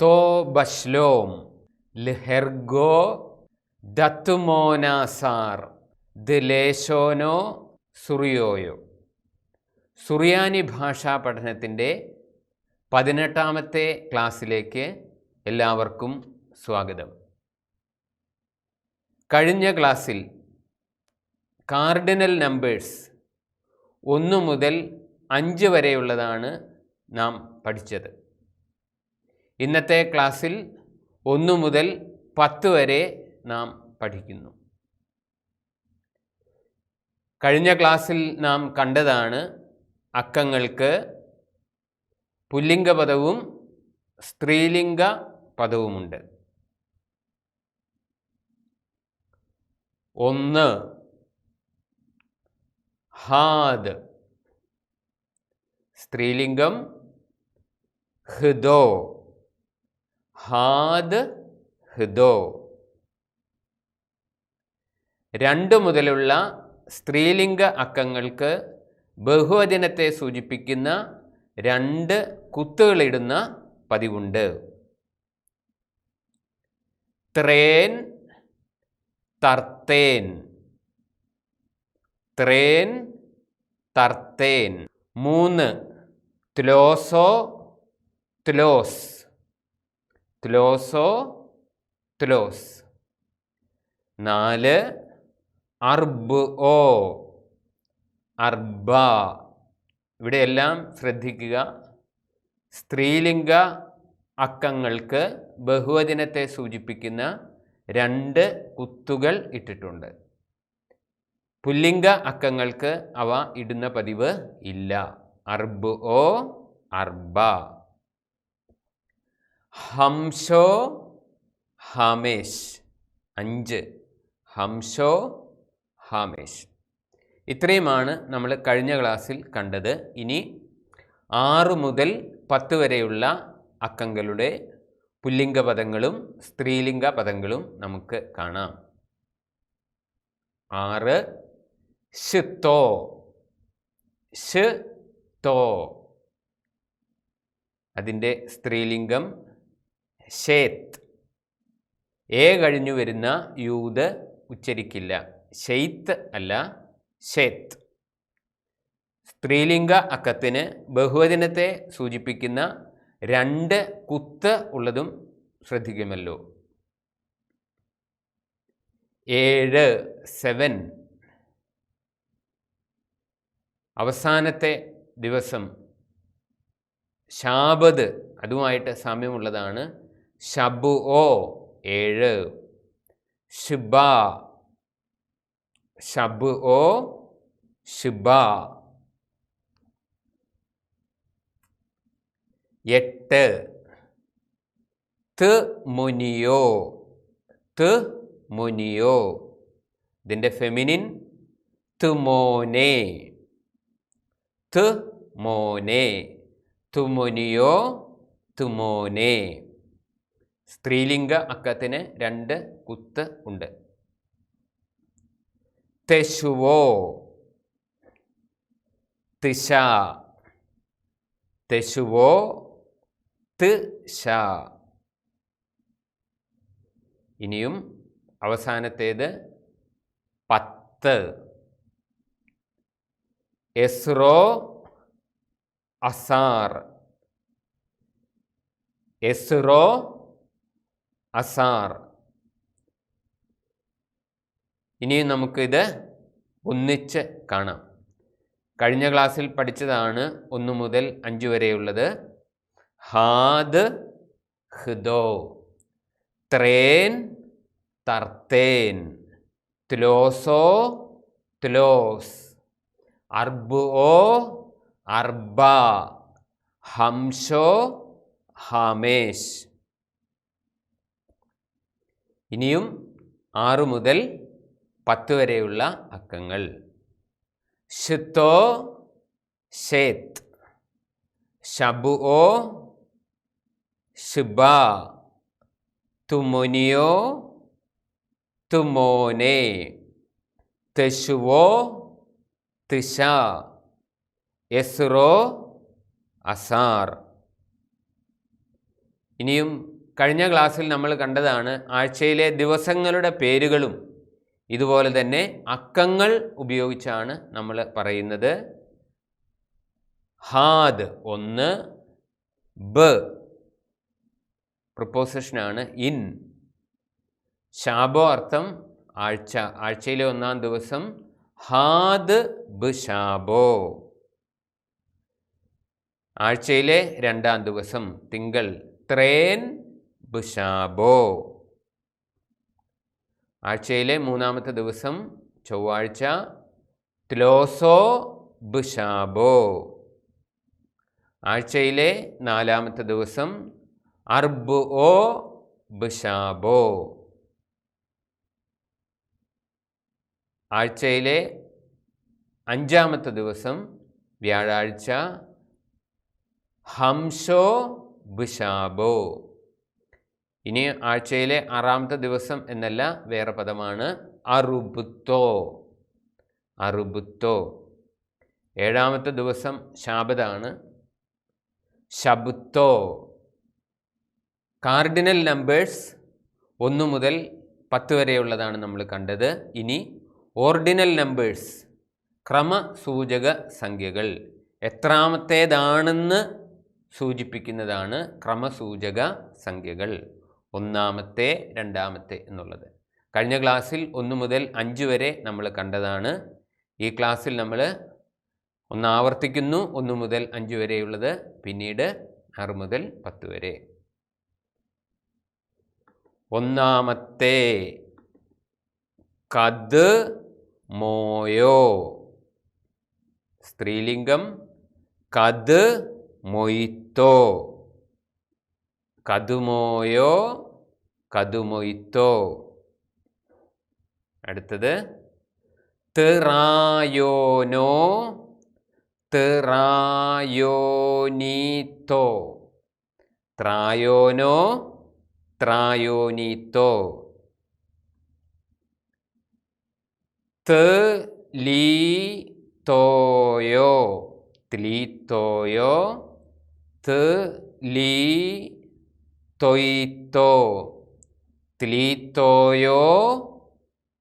തോ ബശ്ലോം ൽഹെർഗോ ദത്തുമോനാസാർ ദിലേശോനോ സുറിയോയോ. സുറിയാനി ഭാഷാ പഠനത്തിന്റെ പതിനെട്ടാമത്തെ ക്ലാസ്സിലേക്ക് എല്ലാവർക്കും സ്വാഗതം. കഴിഞ്ഞ ക്ലാസ്സിൽ കാർഡിനൽ നമ്പേഴ്സ് ഒന്ന് മുതൽ അഞ്ച് വരെയുള്ളതാണ് നാം പഠിച്ചത്. ഇന്നത്തെ ക്ലാസ്സിൽ ഒന്ന് മുതൽ പത്ത് വരെ നാം പഠിക്കുന്നു. കഴിഞ്ഞ ക്ലാസ്സിൽ നാം കണ്ടതാണ് അക്കങ്ങൾക്ക് പുല്ലിംഗ പദവും സ്ത്രീലിംഗ പദവുമുണ്ട് ഒന്ന് ഹാദ് സ്ത്രീലിംഗം ഹൃദോ. ഹാദ് ഹൃദോ. രണ്ടു മുതലുള്ള സ്ത്രീലിംഗ അക്കങ്ങൾക്ക് ബഹുവചനത്തെ സൂചിപ്പിക്കുന്ന രണ്ട് കുത്തുകളിടുന്ന പതിവുണ്ട്. ത്രേൻ തർത്തേൻ. ത്രേൻ തർത്തേൻ. മൂന്ന് ത്ലോസോ ത്ലോസ്. ത്ലോസോ ത്ലോസ്. നാല് അർബ് ഓ. അർബ. ഇവിടെയെല്ലാം ശ്രദ്ധിക്കുക. സ്ത്രീലിംഗ അക്കങ്ങൾക്ക് ബഹുവചനത്തെ സൂചിപ്പിക്കുന്ന രണ്ട് കുത്തുകൾ ഇട്ടിട്ടുണ്ട്. പുല്ലിംഗ അക്കങ്ങൾക്ക് അവ ഇടുന്ന പതിവ് ഇല്ല. അർബ് ഓ അർബ. ഹംസോ ഹാമേഷ് അഞ്ച്. ഹംസോ ഹാമേഷ് ഇത്രയുമാണ് നമ്മൾ കഴിഞ്ഞ ക്ലാസ്സിൽ കണ്ടത്. ഇനി ആറ് മുതൽ പത്ത് വരെയുള്ള അക്കങ്ങളുടെ പുല്ലിംഗ പദങ്ങളും സ്ത്രീലിംഗ പദങ്ങളും നമുക്ക് കാണാം. ആറ്. ഷിത്തോ ഷിത്തോ അതിന്റെ സ്ത്രീലിംഗം ഷേത്ത് എ കഴിഞ്ഞു വരുന്ന യൂത് ഉച്ചരിക്കില്ല. ഷെയ്ത്ത് അല്ല ഷേത്ത് സ്ത്രീലിംഗ അക്കത്തിന് ബഹുവചനത്തെ സൂചിപ്പിക്കുന്ന രണ്ട് കുത്ത് ഉള്ളതും ശ്രദ്ധിക്കുമല്ലോ. ഏഴ് സെവൻ. അവസാനത്തെ ദിവസം. ശാബത് അതുമായിട്ട് സാമ്യമുള്ളതാണ്. ഷബു ഓ ഏഴ് ഷിബ ഷബ് ഓ ഷിബ എട്ട് ത് മുനിയോ ത് മുനിയോ ഇതിന്റെ ഫെമിനിൻ തുമോനെ ത് മോനെ തുമുനിയോ തുമോനെ സ്ത്രീലിംഗ അക്കത്തിന് രണ്ട് കുത്ത് ഉണ്ട്. തെശുവോ. തിശ. തെശുവോ. തിശ. ഇനിയും അവസാനത്തേത് പത്ത്. എസ്രോ അസാർ. എസ്രോ അസാർ. ഇനിയും നമുക്കിത് ഒന്നിച്ച് കാണാം. കഴിഞ്ഞ ക്ലാസ്സിൽ പഠിച്ചതാണ് ഒന്ന് മുതൽ അഞ്ച് വരെയുള്ളത്. ഹാദ് ഹൃദോ. ത്രേൻ തർത്തേൻ. ത്ലോസോ ത്ലോസ്. അർബ് ഓ അർബ. ഹംഷോ ഹാമേഷ് ഇനിയും ആറ് മുതൽ പത്ത് വരെയുള്ള അക്കങ്ങൾ. ഷിത്തോ ഷേത്ത് ഷബു ഓ ഷിബ തുമുനിയോ തുമോനെ. തെശുവോ തിഷ എസ്റോ അസാർ. ഇനിയും കഴിഞ്ഞ ക്ലാസ്സിൽ നമ്മൾ കണ്ടതാണ് ആഴ്ചയിലെ ദിവസങ്ങളുടെ പേരുകളും ഇതുപോലെ തന്നെ അക്കങ്ങൾ ഉപയോഗിച്ചാണ് നമ്മൾ പറയുന്നത്. ഹാദ് ഒന്ന് ബ പ്രപ്പോസിഷനാണ് ഇൻ. ശാബോ അർത്ഥം ആഴ്ച ആഴ്ചയിലെ ഒന്നാം ദിവസം. ഹാദ് ബ് ഷാബോ ആഴ്ചയിലെ രണ്ടാം ദിവസം തിങ്കൾ. ത്രേൻ ബ്. ശാബോ ആഴ്ചയിലെ മൂന്നാമത്തെ ദിവസം ചൊവ്വാഴ്ച ത്ലോസോ ബുഷാബോ ആഴ്ചയിലെ നാലാമത്തെ ദിവസം അർബ് ഓ ബുഷാബോ ആഴ്ചയിലെ അഞ്ചാമത്തെ ദിവസം വ്യാഴാഴ്ച ഹംസോ ബിഷാബോ ഇനി ആഴ്ചയിലെ ആറാമത്തെ ദിവസം എന്നല്ല വേറെ പദമാണ്. അറുബുത്തോ. അറുബുത്തോ. ഏഴാമത്തെ ദിവസം ശാബദാണ് ശബുത്തോ. കാർഡിനൽ നമ്പേഴ്സ് ഒന്ന് മുതൽ പത്ത് വരെയുള്ളതാണ് നമ്മൾ കണ്ടത്. ഇനി ഓർഡിനൽ നമ്പേഴ്സ് ക്രമസൂചക സംഖ്യകൾ. എത്രാമത്തേതാണെന്ന് സൂചിപ്പിക്കുന്നതാണ് ക്രമസൂചക സംഖ്യകൾ. ഒന്നാമത്തെ രണ്ടാമത്തെ എന്നുള്ളത്. കഴിഞ്ഞ ക്ലാസ്സിൽ ഒന്ന് മുതൽ അഞ്ച് വരെ നമ്മൾ കണ്ടതാണ്. ഈ ക്ലാസ്സിൽ നമ്മൾ ഒന്ന് ആവർത്തിക്കുന്നു ഒന്ന് മുതൽ അഞ്ച് വരെയുള്ളത് പിന്നീട് ആറ് മുതൽ പത്ത് വരെ. ഒന്നാമത്തെ കത് മോയോ. സ്ത്രീലിംഗം കത് മൊയ്ത്തോ. കതുമോയോ കതുമൊയ്ത്തോ. അടുത്തത് തെറായോനോ തെറായോനീത്തോ. ത്രായോനോ ത്രായോനീത്തോ. ത്ലീത്തോയോ ത്ലീത്തോയോ ത്ലീ toito, tlitoyo,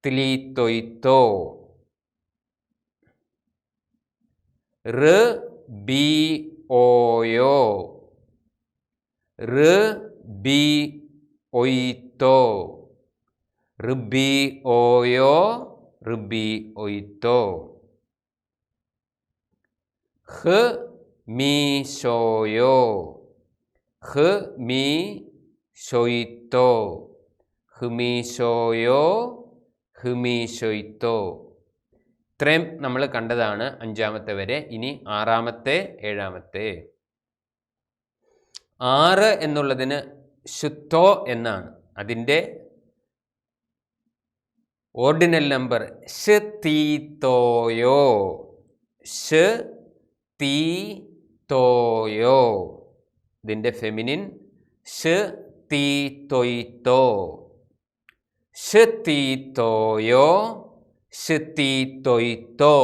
tlitoito. Rbioyo, rbioito. Rubi oyo, rubi oito. H mi soyo. H mi മീശോയോ ഹ് മീ ഷൊയ്ത്തോ ഹുമീശോയോ ഇത്രയും നമ്മൾ കണ്ടതാണ് അഞ്ചാമത്തെ വരെ ഇനി ആറാമത്തെ ഏഴാമത്തെ. ആറ് എന്നുള്ളതിന് ശുദ്ധോ എന്നാണ്. അതിന്റെ ഓർഡിനൽ നമ്പർ ഷ് തീത്തോയോ ഷ് തീ തോയോ ഇതിന്റെ ഫെമിനിൻ ഷ് തീ തൊയ്ത്തോ ഷ് തീ തോയോ ഷ് തീ തൊയ്ത്തോ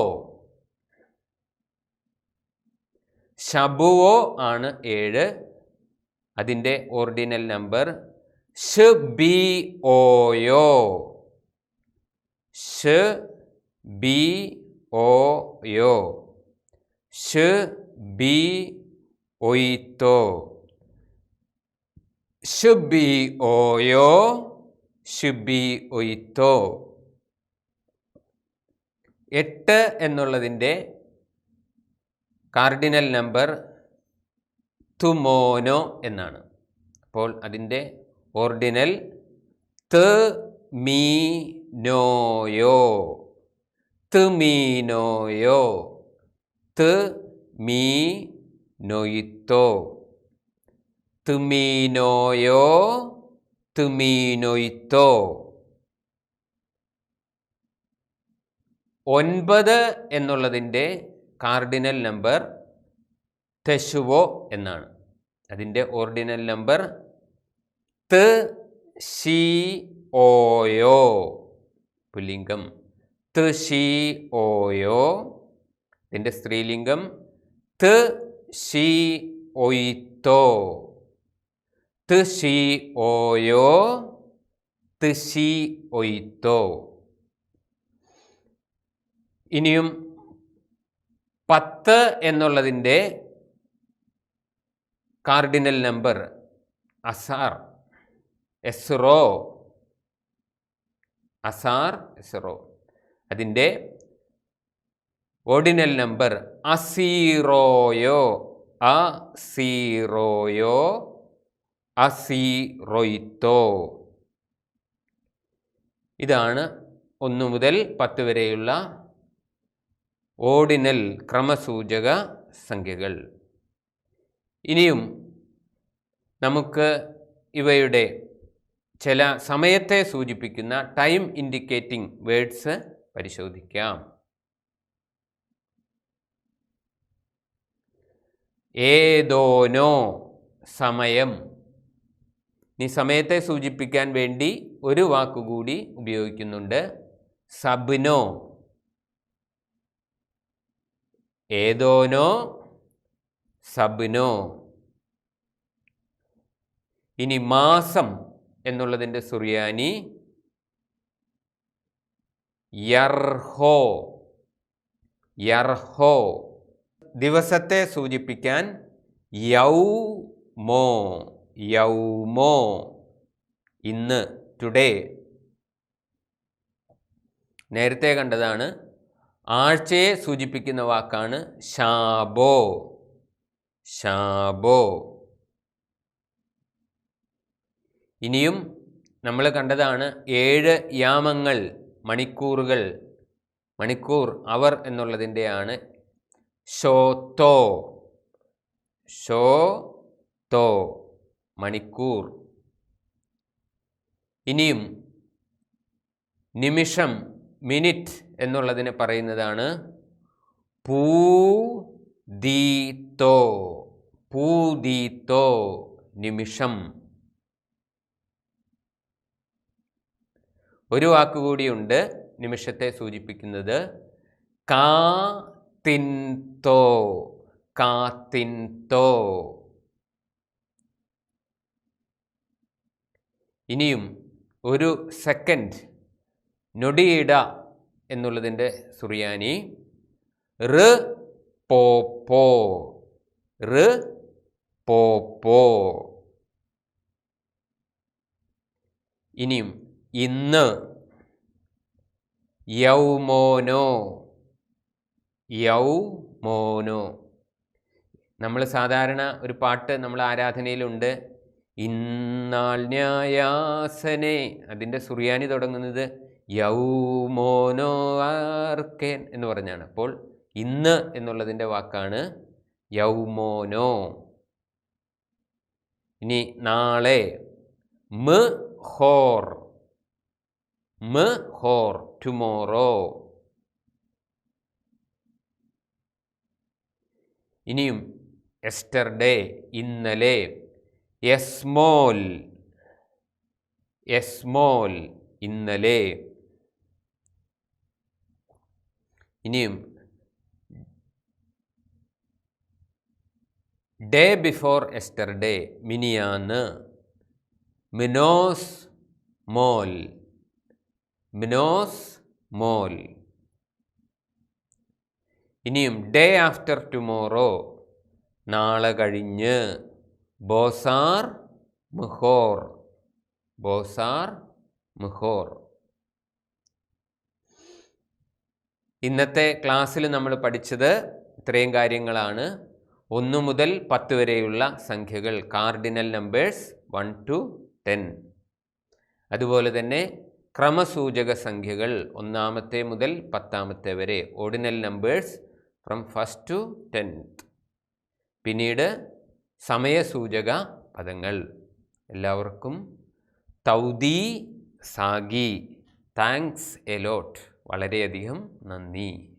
ഷബുവോ ആണ് ഏഴ്. അതിന്റെ ഓർഡിനൽ നമ്പർ ഷ് ബി ഓയോ ഷ് ബി ഓയോ ഷ് ബി ഒയ്ത്തോ ബി ഒയ്ത്തോ എട്ട് എന്നുള്ളതിന്റെ കാർഡിനൽ നമ്പർ തുമോനോ എന്നാണ്. അപ്പോൾ അതിന്റെ ഓർഡിനൽ ത് മീനോയോ. ത് മീനോയോ. ത് മീ നൊയ്ത്തോ തുമീനോയോ തുമീനൊയ്ത്തോ ഒൻപത് എന്നുള്ളതിന്റെ കാർഡിനൽ നമ്പർ തെശുവോ എന്നാണ്. അതിന്റെ ഓർഡിനൽ നമ്പർ ത് ഷി ഓയോ. പുല്ലിംഗം ത് ഷി ഓയോ. ഇതിന്റെ സ്ത്രീലിംഗം ത് ഷി ഒയ്ത്തോ. തിഷി ഓയോ തിഷി ഒയ്ത്തോ ഇനിയും പത്ത് എന്നുള്ളതിന്റെ കാർഡിനൽ നമ്പർ അസാർ എസ്റോ അസാർ എസ്റോ. അതിന്റെ ഓർഡിനൽ നമ്പർ അസീറോയോ അ സീറോയോ അസീറൊയ്ത്തോ ഇതാണ് ഒന്ന് മുതൽ പത്ത് വരെയുള്ള ഓർഡിനൽ ക്രമസൂചക സംഖ്യകൾ. ഇനിയും നമുക്ക് ഇവയുടെ ചില സമയത്തെ സൂചിപ്പിക്കുന്ന ടൈം ഇൻഡിക്കേറ്റിംഗ് വേർഡ്സ് പരിശോധിക്കാം. ഏതോനോ സമയം. നീ സമയത്തെ സൂചിപ്പിക്കാൻ വേണ്ടി ഒരു വാക്കുകൂടി ഉപയോഗിക്കുന്നുണ്ട്. സബ്നോ. ഏതോനോ? സബ്നോ. ഇനി മാസം എന്നുള്ളതിന്റെ സുറിയാനി. യർഹോ. യർഹോ. ദിവസത്തെ സൂചിപ്പിക്കാൻ യൗമോ. യൗമോ ഇന്ന് ടുഡേ നേരത്തെ കണ്ടതാണ് ആഴ്ചയെ സൂചിപ്പിക്കുന്ന വാക്കാണ് ഷാബോ ഷാബോ ഇനിയും നമ്മൾ കണ്ടതാണ് ഏഴ് യാമങ്ങൾ മണിക്കൂറുകൾ. മണിക്കൂർ അവർ എന്നുള്ളതിന്റെയാണ് ഷോത്തോ ഷോ തോ. മണിക്കൂർ. ഇനിയും നിമിഷം മിനിറ്റ് എന്നുള്ളതിനെ പറയുന്നതാണ് പൂ ദീത്തോ പൂദീത്തോ നിമിഷം. ഒരു വാക്കുകൂടിയുണ്ട് നിമിഷത്തെ സൂചിപ്പിക്കുന്നത് കാ തിൻതോ കാത്തിൻതോ ഇനിയും ഒരു സെക്കൻഡ് നൊടിയിട എന്നുള്ളതിന്റെ സുറിയാനി. റ് പോ പോ. റ് പോ പോ. ഇനിയും ഇന്ന്. യൗമോനോ. യൗമോനോ. നമ്മൾ സാധാരണ ഒരു പാട്ട് നമ്മൾ ആരാധനയിലുണ്ട്. ഇന്നാൾ ന്യായാസനെ. അതിന്റെ സുറിയാനി തുടങ്ങുന്നത് യൗമോനോ ആർക്കേൻ എന്ന് പറഞ്ഞാണ്. അപ്പോൾ ഇന്ന് എന്നുള്ളതിന്റെ വാക്കാണ് യൗമോനോ. ഇനി നാളെ മ ഹോർ. മ ഹോർ ടുമോറോ. ഇനിയും എസ്റ്റർഡേ ഇന്നലെ എസ്മോൽ എസ്മോൽ ഇന്നലെ. ഇനിയും. ഡേ ബിഫോർ എസ്റ്റർഡേ മിനിയാന്ന്. മിനോസ് മോൽ മിനോസ് മോൽ ഇനിയും ഡേ ആഫ്റ്റർ ടുമോറോ നാളെ കഴിഞ്ഞ്. ബോസാർ മുഹോർ ബോസാർ മുഹോർ ഇന്നത്തെ ക്ലാസ്സിൽ നമ്മൾ പഠിച്ചത് ഇത്രയും കാര്യങ്ങളാണ്. ഒന്ന് മുതൽ പത്ത് വരെയുള്ള സംഖ്യകൾ. Cardinal numbers one to ten അതുപോലെ തന്നെ ക്രമസൂചക സംഖ്യകൾ ഒന്നാമത്തെ മുതൽ പത്താമത്തെ വരെ. Ordinal numbers from first to tenth പിന്നീട് സമയസൂചക പദങ്ങൾ. എല്ലാവർക്കും തൗദി സാഗി. താങ്ക്സ് എലോട്ട് വളരെയധികം നന്ദി.